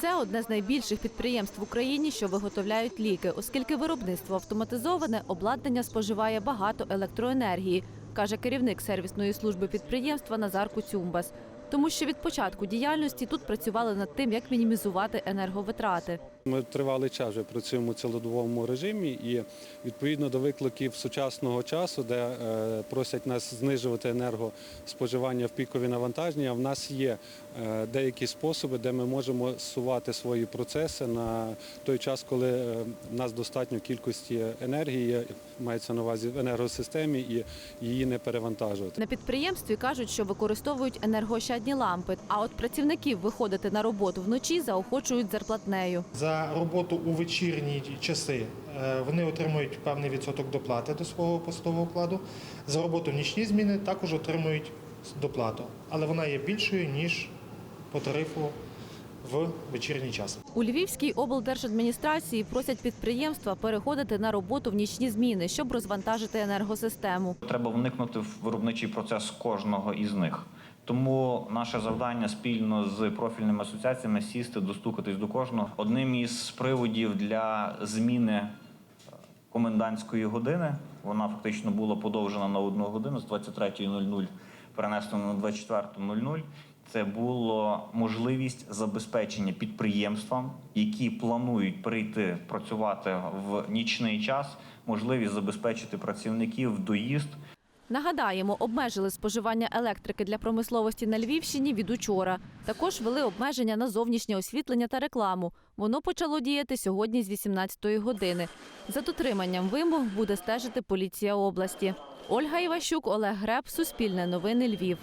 Це одне з найбільших підприємств в Україні, що виготовляють ліки, оскільки виробництво автоматизоване, обладнання споживає багато електроенергії, каже керівник сервісної служби підприємства Назар Куцюмбас. Тому що від початку діяльності тут працювали над тим, як мінімізувати енерговитрати. Ми тривалий час вже працюємо у цілодобовому режимі і відповідно до викликів сучасного часу, де е, просять нас знижувати енергоспоживання в пікові навантаження, в нас є е, деякі способи, де ми можемо сувати свої процеси на той час, коли е, в нас достатньо кількості енергії, мається на увазі в енергосистемі, і її не перевантажувати. На підприємстві кажуть, що використовують енергоощадні лампи. А от працівників виходити на роботу вночі заохочують зарплатнею. За роботу у вечірні часи е, вони отримують певний відсоток доплати до свого посадового окладу. За роботу в нічні зміни також отримують доплату, але вона є більшою ніж по тарифу в вечірній час. У Львівській облдержадміністрації просять підприємства переходити на роботу в нічні зміни, щоб розвантажити енергосистему. Треба вникнути в виробничий процес кожного із них. Тому наше завдання спільно з профільними асоціаціями сісти, достукатись до кожного. Одним із приводів для зміни е, комендантської години вона фактично була подовжена на одну годину з 23.00 перенесено на 24.00. Це було можливість забезпечення підприємствам, які планують прийти працювати в нічний час, можливість забезпечити працівників доїзд Нагадаємо, обмежили споживання електрики для промисловості на Львівщині від учора. Також ввели обмеження на зовнішнє освітлення та рекламу. Воно почало діяти сьогодні з 18-ї години. За дотриманням вимог буде стежити поліція області. Ольга Іващук, Олег Греб, Суспільне новини Львів.